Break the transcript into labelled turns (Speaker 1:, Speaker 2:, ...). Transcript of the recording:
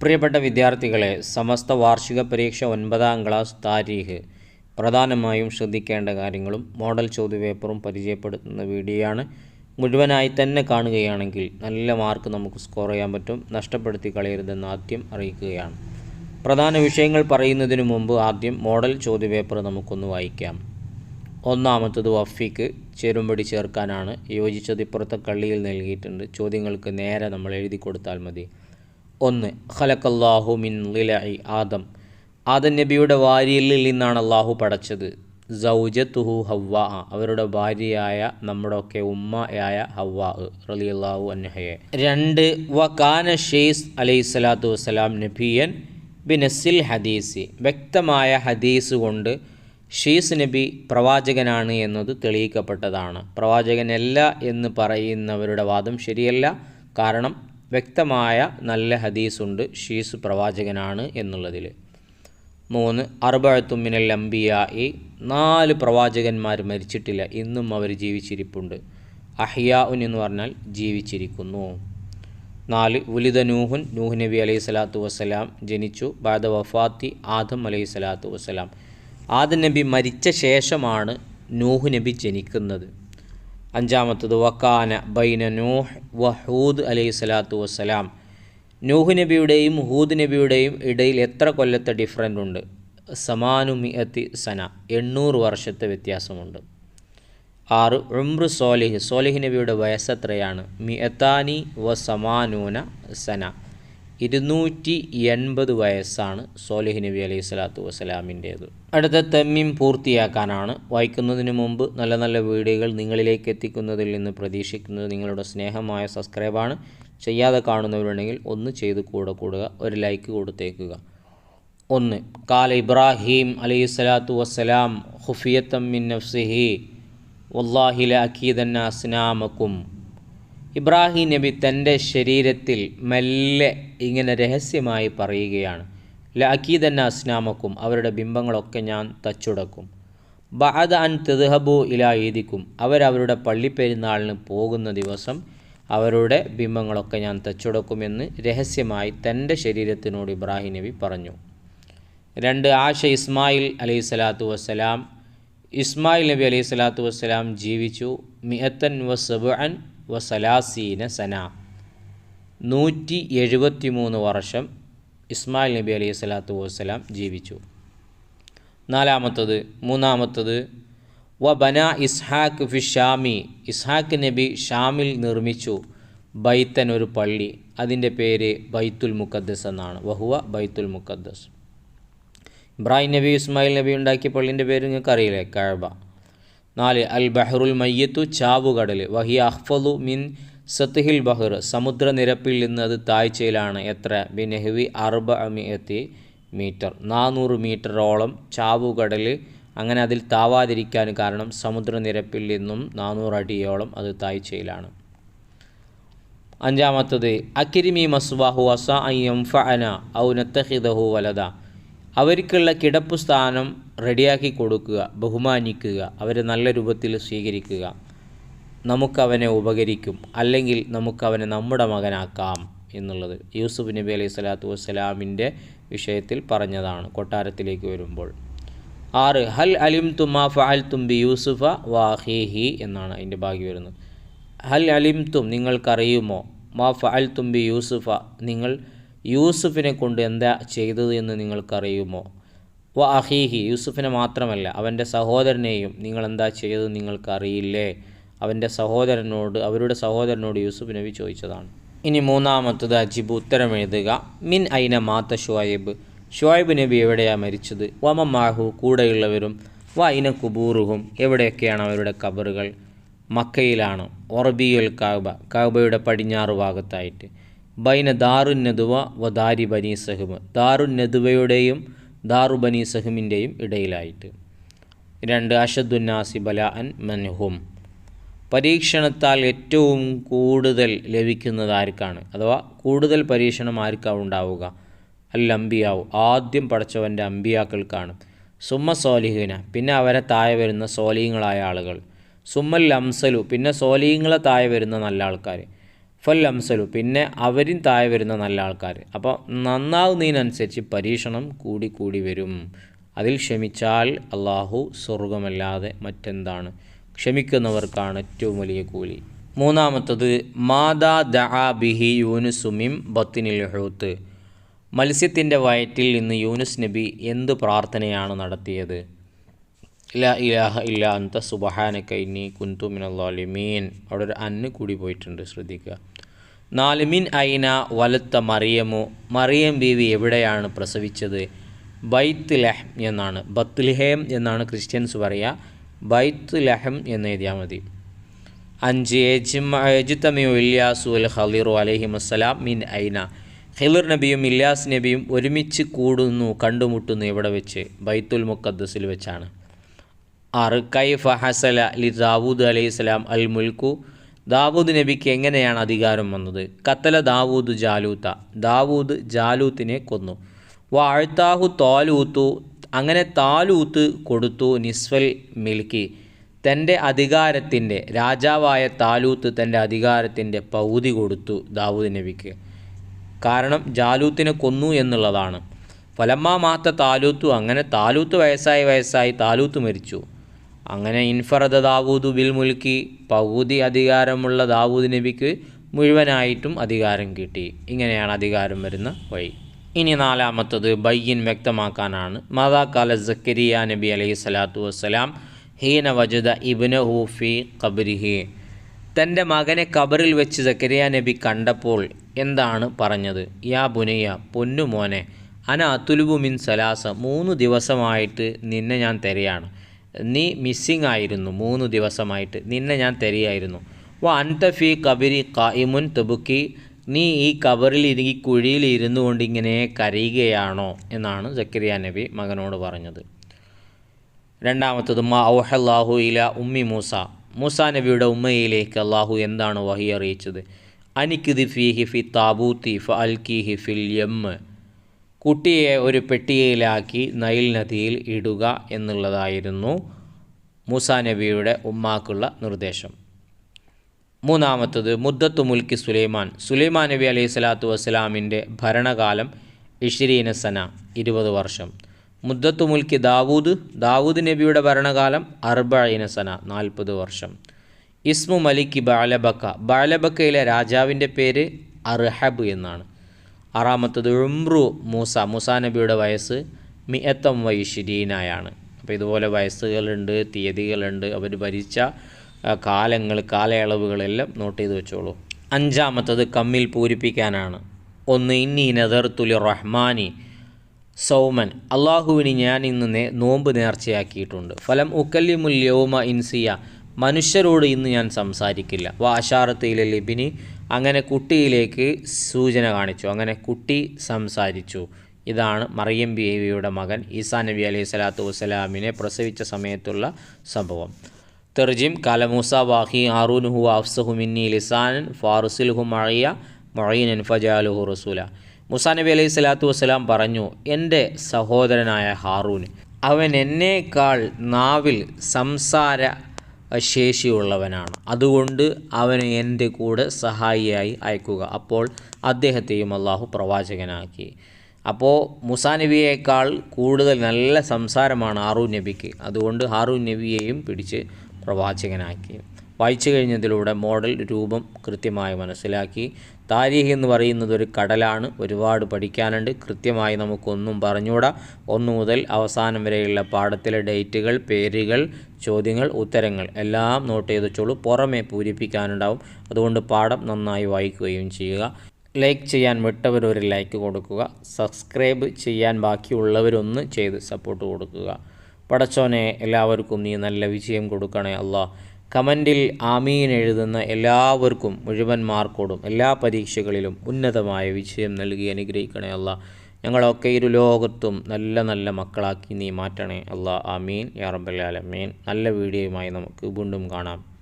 Speaker 1: പ്രിയപ്പെട്ട വിദ്യാർത്ഥികളെ സമസ്ത വാർഷിക പരീക്ഷ ഒൻപതാം ക്ലാസ് താരീഖ്. പ്രധാനമായും ശ്രദ്ധിക്കേണ്ട കാര്യങ്ങളും മോഡൽ ചോദ്യപേപ്പറും പരിചയപ്പെടുത്തുന്ന വീഡിയോയാണ്. മുഴുവനായി തന്നെ കാണുകയാണെങ്കിൽ നല്ല മാർക്ക് നമുക്ക് സ്കോർ ചെയ്യാൻ പറ്റും. നഷ്ടപ്പെടുത്തി കളയരുതെന്ന് ആദ്യം അറിയിക്കുകയാണ്. പ്രധാന വിഷയങ്ങൾ പറയുന്നതിന് മുമ്പ് ആദ്യം മോഡൽ ചോദ്യപേപ്പർ നമുക്കൊന്ന് വായിക്കാം. ഒന്നാമത്തത് വഫിക്ക് ചേരുംപടി ചേർക്കാനാണ് യോജിച്ചത്. ഇപ്പുറത്തെ കള്ളിയിൽ നൽകിയിട്ടുണ്ട്. ചോദ്യങ്ങൾക്ക് നേരെ നമ്മൾ എഴുതി കൊടുത്താൽ മതി. ഒന്ന്. ഖലക്കല്ലാഹു മിൻ ലിലഇ ആദം. ആദം നബിയുടെ വാരിയലിൽ നിന്നാണ് അള്ളാഹു പടച്ചത്. സൗജത്തുഹു ഹവ്വ. അവരുടെ ഭാര്യയായ നമ്മുടെ ഒക്കെ ഉമ്മയായ ഹവ്വ റലിയല്ലാഹു അൻഹയെ. രണ്ട് വ കാന ഷെയ്സ് അലൈഹി സ്വലാത്തു വസ്സലാം നബിയൻ ബിനസിൽ ഹദീസി. വ്യക്തമായ ഹദീസ് കൊണ്ട് ഷീസ് നബി പ്രവാചകനാണ് എന്നത് തെളിയിക്കപ്പെട്ടതാണ്. പ്രവാചകനല്ല എന്ന് പറയുന്നവരുടെ വാദം ശരിയല്ല. കാരണം വ്യക്തമായ നല്ല ഹദീസുണ്ട്. ഷീസ് പ്രവാചകനാണ് എന്നുള്ളതിൽ. മൂന്ന് അറുപഴത്തുമ്മിനൽ അംബിയായി. നാല് പ്രവാചകന്മാർ മരിച്ചിട്ടില്ല. ഇന്നും അവർ ജീവിച്ചിരിപ്പുണ്ട്. അഹിയാഉൻ എന്ന് പറഞ്ഞാൽ ജീവിച്ചിരിക്കുന്നു. നാല് ഉലിദ നൂഹുൻ. നൂഹ് നബി അലൈഹി സ്വലാത്തു വസ്സലാം ജനിച്ചു. ബാദ വഫാത്തി ആദം അലൈഹി സ്വലാത്തു വസ്സലാം. ആദം നബി മരിച്ച ശേഷമാണ് നൂഹ് നബി ജനിക്കുന്നത്. അഞ്ചാമത്തത് വക്കാന ബൈന നൂഹ് വഹൂദ് അലൈഹി സ്വലാത്തു വസ്സലാം. നൂഹ് നബിയുടെയും ഹൂദ് നബിയുടെയും ഇടയിൽ എത്ര കൊല്ലത്തെ ഡിഫറന്റ് ഉണ്ട്? സമാനുമിയത്തി സന എണ്ണൂറ് വർഷത്തെ വ്യത്യാസമുണ്ട്. ആറ് ഉംറു സോലിഹ് സോലിഹ് നബിയുടെ വയസ്സെത്രയാണ്? മിയത്താനി വ സമാനൂന സന. ഇരുന്നൂറ്റി എൺപത് വയസ്സാണ് സോലിഹ് നബി അലൈഹി സ്വലാത്തു വസ്സലാമിന്റേത്. അടുത്ത തെമ്മിം പൂർത്തിയാക്കാനാണ് വായിക്കുന്നതിന് മുമ്പ് നല്ല നല്ല വീഡിയോകൾ നിങ്ങളിലേക്ക് എത്തിക്കുന്നതിൽ നിന്ന് പ്രതീക്ഷിക്കുന്നത് നിങ്ങളുടെ സ്നേഹമായ സബ്സ്ക്രൈബാണ്. ചെയ്യാതെ കാണുന്നവരുണ്ടെങ്കിൽ ഒന്ന് ചെയ്ത് കൂടെ കൂടുക ഒരു ലൈക്ക് കൊടുത്തേക്കുക. ഒന്ന് കാല ഇബ്രാഹിം അലൈഹി സ്വലാത്തു വസ്സലാം ഹുഫിയത്തം മിൻ നഫ്സിഹി വല്ലാഹില അക്കീദന്ന അസ്നാമക്കും ഇബ്രാഹിം നബി തന്റെ ശരീരത്തിൽ മെല്ലെ ഇങ്ങനെ രഹസ്യമായി പറയുകയാണ് ല അക്കീദന്ന അസ്നാമക്കും അവരുടെ ബിംബങ്ങളൊക്കെ ഞാൻ തച്ചുടക്കും. ബഅദ അൻ തെഹബു ഇലാ ഈദിക്കും അവരവരുടെ പള്ളിപ്പെരുന്നാളിന് പോകുന്ന ദിവസം അവരുടെ ബിംബങ്ങളൊക്കെ ഞാൻ തച്ചുടക്കുമെന്ന് രഹസ്യമായി തന്റെ ശരീരത്തിനോട് ഇബ്രാഹിം നബി പറഞ്ഞു. രണ്ട് ആഷ ഇസ്മായിൽ അലൈഹി സ്വലാത്തു വസ്സലാം. ഇസ്മായിൽ നബി അലൈഹി സ്വലാത്തു വസ്സലാം ജീവിച്ചു മിയത്തൻ വ സബഅൻ വ സലാസീന സന. നൂറ്റി എഴുപത്തി മൂന്ന് വർഷം ഇസ്മായിൽ നബി അലൈഹി സ്വലാത്തു വസ്സലാം ജീവിച്ചു. നാലാമത്തത് മൂന്നാമത്തത് വ ബന ഇസ്ഹാഖ് ഫി ഷാമി. ഇസ്ഹാഖ് നബി ഷാമിൽ നിർമ്മിച്ചു ബൈത്തൻ ഒരു പള്ളി. അതിന്റെ പേര് ബൈത്തുൽ മുക്കദ്ദസ് എന്നാണ്. വഹുവ ബൈത്തുൽ മുക്കദ്ദസ് ഇബ്രാഹിം നബി ഇസ്മായിൽ നബി ഉണ്ടാക്കിയ പള്ളിന്റെ പേര് നിങ്ങൾക്ക് അറിയില്ലേ കഴബ. നാല് അൽ ബഹ്റുൽ മയ്യത്തു ചാവുകടൽ വഹി അഹ്ഫലു മിൻ സത്ഹിൽ ബഹർ. സമുദ്രനിരപ്പിൽ നിന്ന് അത് താഴ്ചയിലാണ്. എത്ര? ബിനെഹ്വി അർബ അമിയത്തി മീറ്റർ. നാനൂറ് മീറ്ററോളം ചാവുകടൽ അങ്ങനെ അതിൽ താവാതിരിക്കാൻ കാരണം സമുദ്രനിരപ്പിൽ നിന്നും നാനൂറ് അടിയോളം അത് താഴ്ചയിലാണ്. അഞ്ചാമത്തത് അക്കിരിമി മസ്വാഹു അസ അയ്യം ഫഅന ഔ നത്തഹിദഹു വലത അവർക്കുള്ള കിടപ്പ് സ്ഥാനം റെഡിയാക്കി കൊടുക്കുക ബഹുമാനിക്കുക അവരെ നല്ല രൂപത്തിൽ സ്വീകരിക്കുക. നമുക്കവനെ ഉപകരിക്കും അല്ലെങ്കിൽ നമുക്കവനെ നമ്മുടെ മകനാക്കാം എന്നുള്ളത് യൂസുഫ് നബി അലൈഹി സ്വലാത്തു വസ്സലാമിന്റെ വിഷയത്തിൽ പറഞ്ഞതാണ് കൊട്ടാരത്തിലേക്ക് വരുമ്പോൾ. ആറ് ഹൽ അലിം തുമാ ഫഅൽ തുംബി യൂസുഫ വാഹിഹി എന്നാണ് അതിന്റെ ബാക്കി വരുന്നത്. ഹൽ അലിം തും നിങ്ങൾക്കറിയുമോ? മാ ഫഅൽ തുംബി യൂസുഫ നിങ്ങൾ യൂസുഫിനെ കൊണ്ട് എന്താ ചെയ്തത് എന്ന് നിങ്ങൾക്കറിയുമോ? വ അഹീഹി യൂസുഫിനെ മാത്രമല്ല അവന്റെ സഹോദരനെയും നിങ്ങൾ എന്താ ചെയ്തത് നിങ്ങൾക്കറിയില്ലേ? അവന്റെ സഹോദരനോട് അവരുടെ സഹോദരനോട് യൂസുഫ് നബി ചോദിച്ചതാണ്. ഇനി മൂന്നാമത്തത് അജിബ് ഉത്തരം എഴുതുക. മിൻ ഐന മാത്ത ഷുവായിബ് ഷുവായിബ് നബി എവിടെയാണ് മരിച്ചത്? വമ മാഹു കൂടെയുള്ളവരും വ ഐന കുബൂറുഹും എവിടെയൊക്കെയാണ് അവരുടെ കബറുകൾ? മക്കയിലാണ് ഒറബിയുൽ കാബ കാബയുടെ പടിഞ്ഞാറ് ഭാഗത്തായിട്ട്. ബൈന ദാറുൻ നദുവ വ ദാരി ബനി സഹിമ് ദാറുൻ നദുവയുടെയും ദാറു ബനി സഹിമിന്റെയും ഇടയിലായിട്ട്. രണ്ട് അഷദുന്നാസി ബല അൻ മൻഹും. പരീക്ഷണത്താൽ ഏറ്റവും കൂടുതൽ ലഭിക്കുന്നത് ആർക്കാണ്? അഥവാ കൂടുതൽ പരീക്ഷണം ആർക്കാണ് ഉണ്ടാവുക? അൽ അമ്പിയാവും. ആദ്യം പഠിച്ചവന്റെ അമ്പിയാക്കൾക്കാണ്. സുമ്മ സോലിഹിന. പിന്നെ അവരെ താഴെ വരുന്ന സോലിഹങ്ങളായ ആളുകൾ. സുമ്മൽ അംസലു. പിന്നെ സോലിഹങ്ങളെ താഴെ വരുന്ന നല്ല ആൾക്കാർ ഫൽ അംസലു പിന്നെ അവരും താഴെ വരുന്ന നല്ല ആൾക്കാർ അപ്പോൾ നന്നാവുന്നതിനനുസരിച്ച് പരീക്ഷണം കൂടി കൂടി വരും. അതിൽ ക്ഷമിച്ചാൽ അള്ളാഹു സ്വർഗമല്ലാതെ മറ്റെന്താണ്? ക്ഷമിക്കുന്നവർക്കാണ് ഏറ്റവും വലിയ കൂലി. മൂന്നാമത്തത് മാതാ ദഹാ ബിഹി യൂനുസുമിം ബത്തിനിൽ ഹൂത്ത്. മത്സ്യത്തിന്റെ വയറ്റിൽ നിന്ന് യൂനുസ് നബി എന്ത് പ്രാർത്ഥനയാണ് നടത്തിയത്? ല ഇലാഹ ഇല്ല അന്ത സുബഹാനക്ക ഇന്നി കുന്തു മിനല്ലാലിമീൻ അവിടെ ഒരു അന്ന് കൂടി പോയിട്ടുണ്ട് ശ്രദ്ധിക്കുക. നാലിമിൻ ഐന വലത്ത മറിയമോ. മറിയം ബീവി എവിടെയാണ് പ്രസവിച്ചത്? ബൈത്ത് ലഹം എന്നാണ്. ബത്ത്ലിഹേം എന്നാണ് ക്രിസ്ത്യൻസ് പറയുക ബൈത്ത് ലഹം എന്ന് എഴുതിയാൽ മതി. അഞ്ച് ഏജിത്തമിയോ ഇല്യാസു അൽ ഹലീറു അലഹിം അസ്സലാം മിൻ ഐന. ഖിലിർ നബിയും ഇല്യാസ് നബിയും ഒരുമിച്ച് കൂടുന്നു കണ്ടുമുട്ടുന്നു എവിടെ വെച്ച്? ബൈത്തുൽ മുക്കദ്സിൽ വെച്ചാണ്. ആറ് കൈഫ ഹസല ലി ദാവൂദ് അലൈഹി സ്വലാം അൽ മുൽക്കു. ദാവൂദ് നബിക്ക് എങ്ങനെയാണ് അധികാരം വന്നത്? കത്തല ദാവൂദ് ജാലൂത്ത. ദാവൂദ് ജാലൂത്തിനെ കൊന്നു. വാഴ്ത്താഹു താലൂത്തു. അങ്ങനെ താലൂത്ത് കൊടുത്തു നിസ്വൽ മിൽക്കി. തന്റെ അധികാരത്തിന്റെ രാജാവായ താലൂത്ത് തന്റെ അധികാരത്തിന്റെ പൗതി കൊടുത്തു ദാവൂദ് നബിക്ക്. കാരണം ജാലൂത്തിനെ കൊന്നു എന്നുള്ളതാണ്. ഫലമ്മ മാത്ത താലൂത്തു. അങ്ങനെ താലൂത്ത് വയസ്സായി വയസ്സായി താലൂത്ത് മരിച്ചു. അങ്ങനെ ഇൻഫറദ ദാവൂദു ബിൽ മുൽക്കി പകുതി അധികാരമുള്ള ദാവൂദ് നബിക്ക് മുഴുവനായിട്ടും അധികാരം കിട്ടി. ഇങ്ങനെയാണ് അധികാരം വരുന്ന വഴി. ഇനി നാലാമത്തത് ബയ്യൻ വ്യക്തമാക്കാനാണ്. മാതാക്കാല സക്കരിയ നബി അലൈഹി സ്വലാത്തു വസ്സലാം ഹീന വജുദ ഇബ്ന ഹൂഫി കബരിഹി തന്റെ മകനെ കബറിൽ വെച്ച് സക്കരിയ നബി കണ്ടപ്പോൾ എന്താണ് പറഞ്ഞത്? യാ ബുനയ്യ പൊന്നുമോനെ അന അതുലുബു മിൻ സലാസ മൂന്ന് ദിവസമായിട്ട് നിന്നെ ഞാൻ തിരയാണ്. നീ മിസ്സിങ് ആയിരുന്നു മൂന്ന് ദിവസമായിട്ട്. നിന്നെ ഞാൻ തരികയായിരുന്നു വ അൻതഫി കബരി കായിമുൻ തെബുക്കി നീ ഈ കബറിൽ ഇരിക്കി കുഴിയിൽ ഇരുന്നു കൊണ്ട് ഇങ്ങനെ കരയുകയാണോ എന്നാണ് സക്കരിയ നബി മകനോട് പറഞ്ഞത്. രണ്ടാമത്തത് മാ ഔഹല്ലാഹു ഇല ഉമ്മി മൂസ. മൂസ നബിയുടെ ഉമ്മയിലേക്ക് അള്ളാഹു എന്താണ് വഹി അറിയിച്ചത്? അനിക്കുതി ഫീഹി ഫി താബൂത്തി ഫ അൽക്കിഹി ഫിൽ യമ്മ് കുട്ടിയെ ഒരു പെട്ടിയിലാക്കി നൈൽ നദിയിൽ ഇടുക എന്നുള്ളതായിരുന്നു മൂസ നബിയുടെ ഉമ്മാക്കുള്ള നിർദ്ദേശം. മൂന്നാമത്തത് മുദ്ദത്തു മുൽക്കി സുലൈമാൻ. സുലൈമാൻ നബി അലൈഹി സ്വലാത്തു വസ്സലാമിന്റെ ഭരണകാലം ഇഷിരീന സന ഇരുപത് വർഷം. മുദ്ദത്തു മുൽക്കി ദാവൂദ് ദാവൂദ് നബിയുടെ ഭരണകാലം അർബൈന സന നാൽപ്പത് വർഷം. ഇസ്മു മലിക്ക് ബാലബക്ക ബാലബക്കയിലെ രാജാവിന്റെ പേര് അർഹബ് എന്നാണ്. ആറാമത്തത് ഉംറു മൂസ മൂസ നബിയുടെ വയസ്സ് മിയത്തം വൈഷിരീനായാണ് അപ്പോൾ ഇതുപോലെ വയസ്സുകളുണ്ട് തീയതികളുണ്ട് അവർ ഭരിച്ച കാലങ്ങൾ കാലയളവുകളെല്ലാം നോട്ട് ചെയ്ത് വെച്ചോളൂ. അഞ്ചാമത്തത് കമ്മിൽ പൂരിപ്പിക്കാനാണ്. ഒന്ന് ഇന്നി നദർത്തുലി റഹ്മാനി സൗമൻ. അള്ളാഹുവിന് ഞാൻ ഇന്ന് നേ നോമ്പ് നേർച്ചയാക്കിയിട്ടുണ്ട്. ഫലം ഉക്കല്ലിമുൽ യൗമ ഇൻസിയ. മനുഷ്യരോട് ഇന്ന് ഞാൻ സംസാരിക്കില്ല. വാ അഷാറത്തിലെ ലിബിനി അങ്ങനെ കുട്ടിയിലേക്ക് സൂചന കാണിച്ചു. അങ്ങനെ കുട്ടി സംസാരിച്ചു. ഇതാണ് മറിയം ബീവിയുടെ മകൻ ഈസാ നബി അലൈഹി സ്വലാത്തു വസ്സലാമിനെ പ്രസവിച്ച സമയത്തുള്ള സംഭവം. തെർജിം കലമൂസ വാഹി ആറൂനുഹു അഫ്സഹു മിന്നി ലിസാനൻ ഫാറുസിൽഹു മഴയ മൊഴീനൻ ഫജാലുഹു റസൂല. മുസാ നബി അലൈഹി സ്വലാത്തു വസ്സലാം പറഞ്ഞു എന്റെ സഹോദരനായ ഹാറൂൻ അവൻ എന്നേക്കാൾ നാവിൽ സംസാര ശേഷിയുള്ളവനാണ്. അതുകൊണ്ട് അവനെ എന്റെ കൂടെ സഹായിയായി അയക്കുക. അപ്പോൾ അദ്ദേഹത്തെയും അള്ളാഹു പ്രവാചകനാക്കി. അപ്പോൾ മുസാ നബിയേക്കാൾ കൂടുതൽ നല്ല സംസാരമാണ് ഹാറൂൻ നബിക്ക്. അതുകൊണ്ട് ഹാറൂൻ നബിയെയും പിടിച്ച് പ്രവാചകനാക്കി. വായിച്ചു കഴിഞ്ഞതിലൂടെ മോഡൽ രൂപം കൃത്യമായി മനസ്സിലാക്കി. താരീഖ് എന്ന് പറയുന്നത് ഒരു കടലാണ്. ഒരുപാട് പഠിക്കാനുണ്ട്. കൃത്യമായി നമുക്കൊന്നും പറഞ്ഞുകൂടാ. ഒന്നു മുതൽ അവസാനം വരെയുള്ള പാഠത്തിലെ ഡേറ്റുകൾ പേരുകൾ ചോദ്യങ്ങൾ ഉത്തരങ്ങൾ എല്ലാം നോട്ട് ചെയ്ത് വെച്ചോളൂ പുറമേ പൂരിപ്പിക്കാനുണ്ടാവും. അതുകൊണ്ട് പാഠം നന്നായി വായിക്കുകയും ചെയ്യുക. ലൈക്ക് ചെയ്യാൻ വിട്ടവർ ഒരു ലൈക്ക് കൊടുക്കുക. സബ്സ്ക്രൈബ് ചെയ്യാൻ ബാക്കിയുള്ളവരൊന്ന് ചെയ്ത് സപ്പോർട്ട് കൊടുക്കുക. പടച്ചോനെ എല്ലാവർക്കും നീ നല്ല വിജയം കൊടുക്കണേ അല്ലാ കമന്റിൽ ആമീൻ എഴുതുന്ന എല്ലാവർക്കും മുഴുവൻ മാർക്കോടും എല്ലാ പരീക്ഷകളിലും ഉന്നതമായ വിജയം നൽകി അനുഗ്രഹിക്കണേ അല്ല. ഞങ്ങളൊക്കെ ഇരു ലോകത്തും നല്ല നല്ല മക്കളാക്കി നീ മാറ്റണേ അല്ല. ആമീൻ. യാ റബ്ബൽ ആലമീൻ. നല്ല വീഡിയോയുമായി നമുക്ക് വീണ്ടും കാണാം.